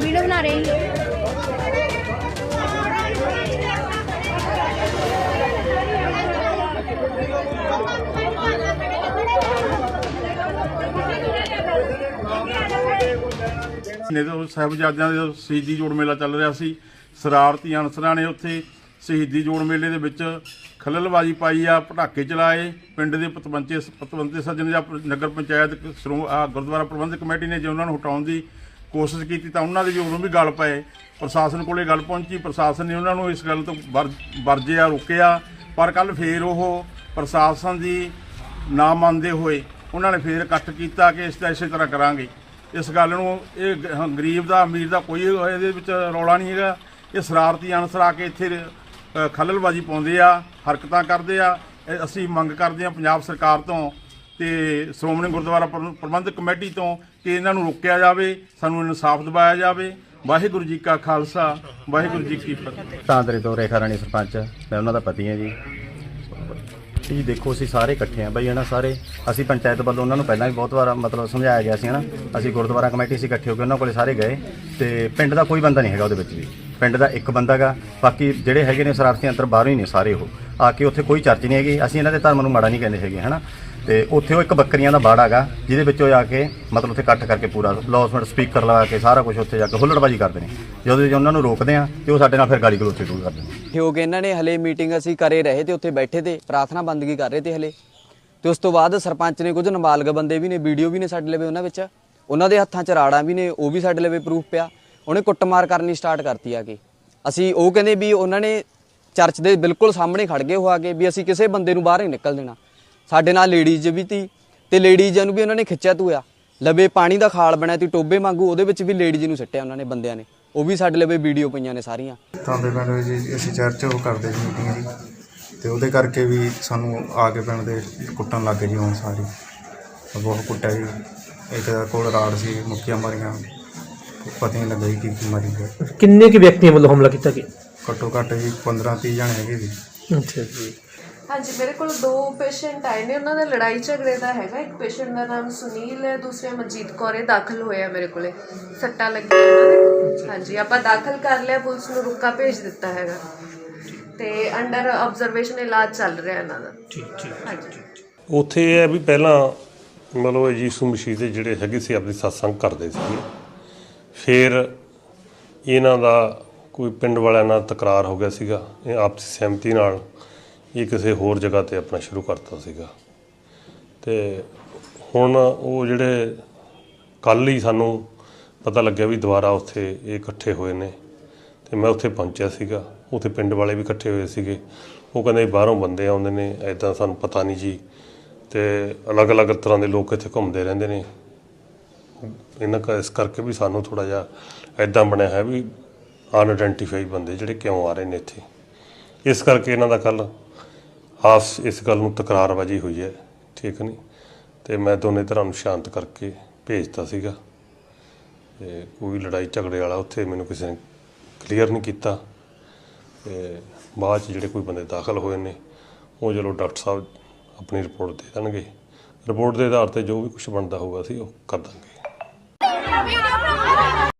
Video बना रहे हैं ਨੇ ਤੋਂ ਸਾਹਿਬਜ਼ਾਦਿਆਂ ਦੇ ਸ਼ਹੀਦੀ ਜੋੜ ਮੇਲਾ ਚੱਲ ਰਿਹਾ ਸੀ ਸਰਾਰਤੀ ਅਨਸਰਾਂ ਨੇ ਉੱਥੇ ਸ਼ਹੀਦੀ ਜੋੜ ਮੇਲੇ ਦੇ ਵਿੱਚ ਖਲਲਬਾਜੀ ਪਾਈ ਆ, ਪਟਾਕੇ ਚਲਾਏ, ਪਿੰਡ ਦੇ ਪਤਵੰਤੇ ਪਤਵੰਤੇ ਸੱਜਣ ਜਾਂ ਨਗਰ ਪੰਚਾਇਤ ਸ਼੍ਰੋ- ਗੁਰਦੁਆਰਾ ਪ੍ਰਬੰਧਕ ਕਮੇਟੀ ਨੇ ਜੇ ਉਹਨਾਂ ਨੂੰ ਹਟਾਉਣ ਦੀ ਕੋਸ਼ਿਸ਼ ਕੀਤੀ ਤਾਂ ਉਹਨਾਂ ਦੇ ਵੀ ਉਦੋਂ ਵੀ ਗੱਲ ਪਏ। ਪ੍ਰਸ਼ਾਸਨ ਕੋਲੇ ਗੱਲ ਪਹੁੰਚੀ, ਪ੍ਰਸ਼ਾਸਨ ਨੇ ਉਹਨਾਂ ਨੂੰ ਇਸ ਗੱਲ ਤੋਂ ਵਰ- ਵਰਜਿਆ, ਰੋਕਿਆ, ਪਰ ਕੱਲ ਫੇਰ ਉਹ ਪ੍ਰਸ਼ਾਸਨ ਦੀ ਨਾ ਮੰਨਦੇ ਹੋਏ ਉਹਨਾਂ ਨੇ ਫੇਰ ਇਕੱਠ ਕੀਤਾ ਕਿ ਇਸ ਦਾ ਇਸੇ ਤਰ੍ਹਾਂ ਕਰਾਂਗੇ। ਇਸ ਗੱਲ ਨੂੰ ਇਹ ਗਰੀਬ ਦਾ, ਅਮੀਰ ਦਾ ਕੋਈ ਇਹਦੇ ਵਿੱਚ ਰੌਲਾ ਨਹੀਂ ਹੈਗਾ। ਇਹ ਸ਼ਰਾਰਤੀ ਅਨਸਰ ਆ ਕੇ ਇੱਥੇ ਖੱਲਲਬਾਜ਼ੀ ਪਾਉਂਦੇ ਆ, ਹਰਕਤਾਂ ਕਰਦੇ ਆ। ਇਹ ਅਸੀਂ ਮੰਗ ਕਰਦੇ ਆ ਪੰਜਾਬ ਸਰਕਾਰ ਤੋਂ ਤੇ ਸ਼੍ਰੋਮਣੀ ਗੁਰਦੁਆਰਾ ਪ੍ਰਬੰ- ਪ੍ਰਬੰਧਕ ਕਮੇਟੀ ਤੋਂ ਕਿ ਇਹਨਾਂ ਨੂੰ ਰੋਕਿਆ ਜਾਵੇ, ਸਾਨੂੰ ਇਨਸਾਫ ਦਿਵਾਇਆ ਜਾਵੇ। ਵਾਹਿਗੁਰੂ ਜੀ ਕਾ ਖਾਲਸਾ, ਵਾਹਿਗੁਰੂ ਜੀ ਕੀ ਫਤਿਹ। ਤਾਂਦਰੇ ਤੋਂ ਰੇਖਾ ਰਾਣੀ ਸਰਪੰਚ, ਮੈਂ ਉਹਨਾਂ ਦਾ ਪਤੀ ਹਾਂ ਜੀ। ਜੀ ਦੇਖੋ, ਅਸੀਂ ਸਾਰੇ ਇਕੱਠੇ ਆ ਬਈ ਹਨਾ ਸਾਰੇ? ਅਸੀਂ ਪੰਚਾਇਤ ਵੱਲੋਂ ਉਹਨਾਂ ਨੂੰ ਪਹਿਲਾਂ ਵੀ ਬਹੁਤ ਵਾਰ, ਮਤਲਬ ਸਮਝਾਇਆ ਗਿਆ ਸੀ ਹਨਾ ਅਸੀਂ ਗੁਰਦੁਆਰਾ ਕਮੇਟੀ ਸੀ ਇਕੱਠੇ ਹੋ ਕੇ ਉਹਨਾਂ ਕੋਲੇ ਸਾਰੇ ਗਏ ਤੇ ਪਿੰਡ ਦਾ ਕੋਈ ਬੰਦਾ ਨਹੀਂ ਹੈਗਾ ਉਹਦੇ ਵਿੱਚ ਵੀ। ਪਿੰਡ ਦਾ ਇੱਕ ਬੰਦਾ ਗਾ, ਬਾਕੀ ਜਿਹੜੇ ਹੈਗੇ ਨੇ ਸ਼ਰਾਰਤੀ ਅੰਤਰ ਬਾਹਰੋਂ ਹੀ ਨੇ ਸਾਰੇ ਉਹ। ਆ ਕੇ ਉੱਥੇ ਕੋਈ ਚਰਚ ਨਹੀਂ ਹੈਗੀ, ਅਸੀਂ ਇਹਨਾਂ ਦੇ ਧਰਮ ਨੂੰ ਮਾੜਾ ਨਹੀਂ ਕਹਿੰਦੇ ਹੈਗੇ, ਹਨਾ? ਤੇ ਉੱਥੇ ਉਹ ਇੱਕ ਬੱਕਰੀਆਂ ਦਾ ਬਾੜ ਹੈਗਾ ਜਿਹਦੇ ਵਿੱਚ ਉਹ ਜਾ ਕੇ ਮਤਲਬ ਉੱਥੇ ਇਕੱਠ ਕਰਕੇ ਪੂਰਾ ਲੌਸਮੈਂਟ, ਸਪੀਕਰ ਲਗਾ ਕੇ ਸਾਰਾ ਕੁਝ ਉੱਥੇ ਜਾ ਕੇ ਹੁੱਲੜਬਾਜੀ ਕਰਦੇ ਨੇ। ਜਦੋਂ ਜੇ ਉਹਨਾਂ ਨੂੰ ਰੋਕਦੇ ਆ, ਤੇ ਉਹ ਸਾਡੇ ਨਾਲ ਫਿਰ ਗਾਲੀ ਗਲੋਚ ਸ਼ੁਰੂ ਕਰਦੇ ਨੇ। ਇਕੱਠੇ ਹੋ ਕੇ ਇਹਨਾਂ ਨੇ, ਹਲੇ ਮੀਟਿੰਗ ਅਸੀਂ ਕਰੇ ਰਹੇ ਤੇ ਉੱਥੇ ਬੈਠੇ ਤੇ, ਪ੍ਰਾਰਥਨਾ ਬੰਦਗੀ ਕਰ ਰਹੇ ਤੇ ਹਲੇ। ਤੇ ਉਸ ਤੋਂ ਬਾਅਦ ਸਰਪੰਚ ਨੇ ਕੁਝ ਨਾਬਾਲਗ ਬੰਦੇ ਵੀ ਨੇ, ਵੀਡੀਓ ਵੀ ਨੇ ਸਾਡੇ ਲਵੇ ਉਹਨਾਂ ਵਿੱਚ। ਉਹਨਾਂ ਦੇ ਹੱਥਾਂ 'ਚ ਰਾੜਾਂ ਵੀ ਨੇ, ਉਹ ਵੀ ਸਾਡੇ ਲਵੇ ਪ੍ਰੂਫ ਪਿਆ। ਉਹਨੇ ਕੁੱਟਮਾਰ ਕਰਨੀ ਸਟਾਰਟ ਕਰਤੀ ਆ ਕੇ। ਅਸੀਂ ਉਹ ਕਹਿੰਦੇ ਵੀ ਉਹਨਾਂ ਨੇ ਚਰਚ ਦੇ ਬਿਲਕੁਲ ਸਾਹਮਣੇ ਖੜ ਗਏ ਹੋ ਆ ਕੇ ਵੀ ਅਸੀਂ ਕਿਸੇ ਬੰਦੇ ਨੂੰ ਬਾਹਰ ਨਹੀਂ ਨਿਕਲ ਦੇਣਾ। ਸਾਡੇ ਨਾਲ ਲੇਡੀਜ਼ ਵੀ ਤੀ ਤੇ ਲੇਡੀਜ਼ ਨੂੰ ਵੀ ਉਹਨਾਂ ਨੇ ਖਿੱਚਿਆ ਧੂਆ ਲਵੇ ਪਾਣੀ ਦਾ ਖਾਲ ਬਣਿਆ ਤੀ ਟੋਬੇ ਵਾਂਗੂ ਉਹਦੇ ਵਿੱਚ ਵੀ ਲੇਡੀਜ਼ ਨੂੰ ਸਿੱਟਿਆ ਉਹਨਾਂ ਨੇ ਬੰਦਿਆਂ ਨੇ। ਉਹ ਵੀ ਸਾਡੇ ਲਵੇ ਵੀਡੀਓ ਪਈਆਂ ਨੇ ਸਾਰੀਆਂ। ਤਾਂ ਪਿੰਡ ਵਿੱਚ ਜੀ, ਅਸੀਂ ਚਰਚ ਉਹ ਕਰਦੇ ਸੀ ਮੀਟਿੰਗ ਜੀ। ਤੇ ਉਹਦੇ ਕਰਕੇ ਵੀ ਸਾਨੂੰ ਆ ਕੇ ਪਿੰਡ ਦੇ ਕੁੱਟਣ ਲੱਗ ਗਏ ਜੀ ਹੁਣ ਸਾਰੇ। ਬਹੁਤ ਕੁੱਟਿਆ ਜੀ। ਇੱਕ ਕੋਲ ਰਾੜ ਸੀ, ਮੁੱਕੀਆਂ ਮਾਰੀਆਂ। ਪਤਾ ਨਹੀਂ ਲੱਗਾ ਜੀ ਕੀ ਕੀ ਮਾਰੀ ਗਏ ਕਿੰਨੇ ਕੁ ਵਿਅਕਤੀਆਂ ਵੱਲੋਂ ਹਮਲਾ ਕੀਤਾ ਗਿਆ? ਘੱਟੋ ਘੱਟ ਜੀ 15 30 ਜਣੇ ਹੈਗੇ ਜੀ। ਅੱਛਾ ਜੀ। ਹਾਂਜੀ ਮੇਰੇ ਕੋਲ ਦੋ ਪੇਸ਼ੈਂਟ ਆਏ ਨੇ। ਉਹਨਾਂ ਦਾ ਲੜਾਈ ਝਗੜੇ ਦਾ ਹੈਗਾ। ਇੱਕ ਪੇਸ਼ੈਂਟ ਦਾ ਨਾਮ ਸੁਨੀਲ ਹੈ ਦੂਸਰੇ ਮਨਜੀਤ ਕੌਰ ਹੈ। ਦਾਖਲ ਹੋਇਆ ਮੇਰੇ ਕੋਲੇ। ਸੱਟਾਂ ਲੱਗੀਆਂ ਉਹਨਾਂ ਦੇ। ਹਾਂਜੀ ਆਪਾਂ ਦਾਖਲ ਕਰ ਲਿਆ। ਪੁਲਿਸ ਨੂੰ ਰੁਕਾ ਭੇਜ ਦਿੱਤਾ ਹੈਗਾ। ਤੇ ਅੰਡਰ ਆਬਜ਼ਰਵੇਸ਼ਨ ਇਲਾਜ ਚੱਲ ਰਿਹਾ ਇਹਨਾਂ ਦਾ। ਠੀਕ ਠੀਕ ਹਾਂਜੀ। ਉੱਥੇ ਇਹ ਹੈ ਵੀ ਪਹਿਲਾਂ ਮਤਲਬ ਇਹ ਯੀਸੂ ਮਸੀਹ ਦੇ ਜਿਹੜੇ ਹੈਗੇ ਸੀ ਆਪਣੀ satsang ਕਰਦੇ ਸੀਗੇ। ਫਿਰ ਇਹਨਾਂ ਦਾ ਕੋਈ ਪਿੰਡ ਵਾਲਿਆਂ ਨਾਲ ਤਕਰਾਰ ਹੋ ਗਿਆ ਸੀਗਾ, ਇਹ ਆਪਸੀ ਸਹਿਮਤੀ ਨਾਲ ਇਹ ਕਿਸੇ ਹੋਰ ਜਗ੍ਹਾ ਤੇ ਆਪਣਾ ਸ਼ੁਰੂ ਕਰਤਾ ਸੀਗਾ। ਤੇ ਹੁਣ ਉਹ ਜਿਹੜੇ ਕੱਲ ਹੀ ਸਾਨੂੰ ਪਤਾ ਲੱਗਿਆ ਵੀ ਦੁਬਾਰਾ ਉੱਥੇ ਇਹ ਇਕੱਠੇ ਹੋਏ ਨੇ, ਤੇ ਮੈਂ ਉੱਥੇ ਪਹੁੰਚਿਆ ਸੀਗਾ। ਉੱਥੇ ਪਿੰਡ ਵਾਲੇ ਵੀ ਇਕੱਠੇ ਹੋਏ ਸੀਗੇ। ਉਹ ਕਹਿੰਦੇ ਬਾਹਰੋਂ ਬੰਦੇ ਆਉਂਦੇ ਨੇ ਐਦਾਂ ਸਾਨੂੰ ਪਤਾ ਨਹੀਂ ਜੀ। ਤੇ ਅਲੱਗ-ਅਲੱਗ ਤਰ੍ਹਾਂ ਦੇ ਲੋਕ ਇੱਥੇ ਘੁੰਮਦੇ ਰਹਿੰਦੇ ਨੇ। ਇਹਨਾਂ ਕਾ ਇਸ ਕਰਕੇ ਵੀ ਸਾਨੂੰ ਥੋੜਾ ਜਿਹਾ ਐਦਾਂ ਬਣਿਆ ਹੈ ਵੀ ਅਨਆਇਡੈਂਟੀਫਾਈ ਬੰਦੇ ਜਿਹੜੇ ਕਿਉਂ ਆ ਰਹੇ ਨੇ ਇੱਥੇ। ਇਸ ਕਰਕੇ ਇਹਨਾਂ ਦਾ ਕੱਲ ਆਸ ਇਸ ਗੱਲ ਨੂੰ ਤਕਰਾਰਬਾਜੀ ਹੋਈ ਹੈ, ਠੀਕ ਨਹੀਂ? ਤੇ ਮੈਂ ਦੋਨੇ ਤਰ੍ਹਾਂ ਨੂੰ ਸ਼ਾਂਤ ਕਰਕੇ ਭੇਜਤਾ ਸੀਗਾ। ਤੇ ਕੋਈ ਲੜਾਈ ਝਗੜੇ ਵਾਲਾ ਉੱਥੇ ਮੈਨੂੰ ਕਿਸੇ ਨੇ ਕਲੀਅਰ ਨਹੀਂ ਕੀਤਾ। ਤੇ ਬਾਅਦ ਚ ਜਿਹੜੇ ਕੋਈ ਬੰਦੇ ਦਾਖਲ ਹੋਏ ਨੇ, ਉਹ ਚਲੋ ਡਾਕਟਰ ਸਾਹਿਬ ਆਪਣੀ ਰਿਪੋਰਟ ਦੇ ਦੇਣਗੇ। ਰਿਪੋਰਟ ਦੇ ਆਧਾਰ ਤੇ ਜੋ ਵੀ ਕੁਝ ਬਣਦਾ ਹੋਊਗਾ ਅਸੀਂ ਉਹ ਕਰ ਦਾਂਗੇ। 不要不要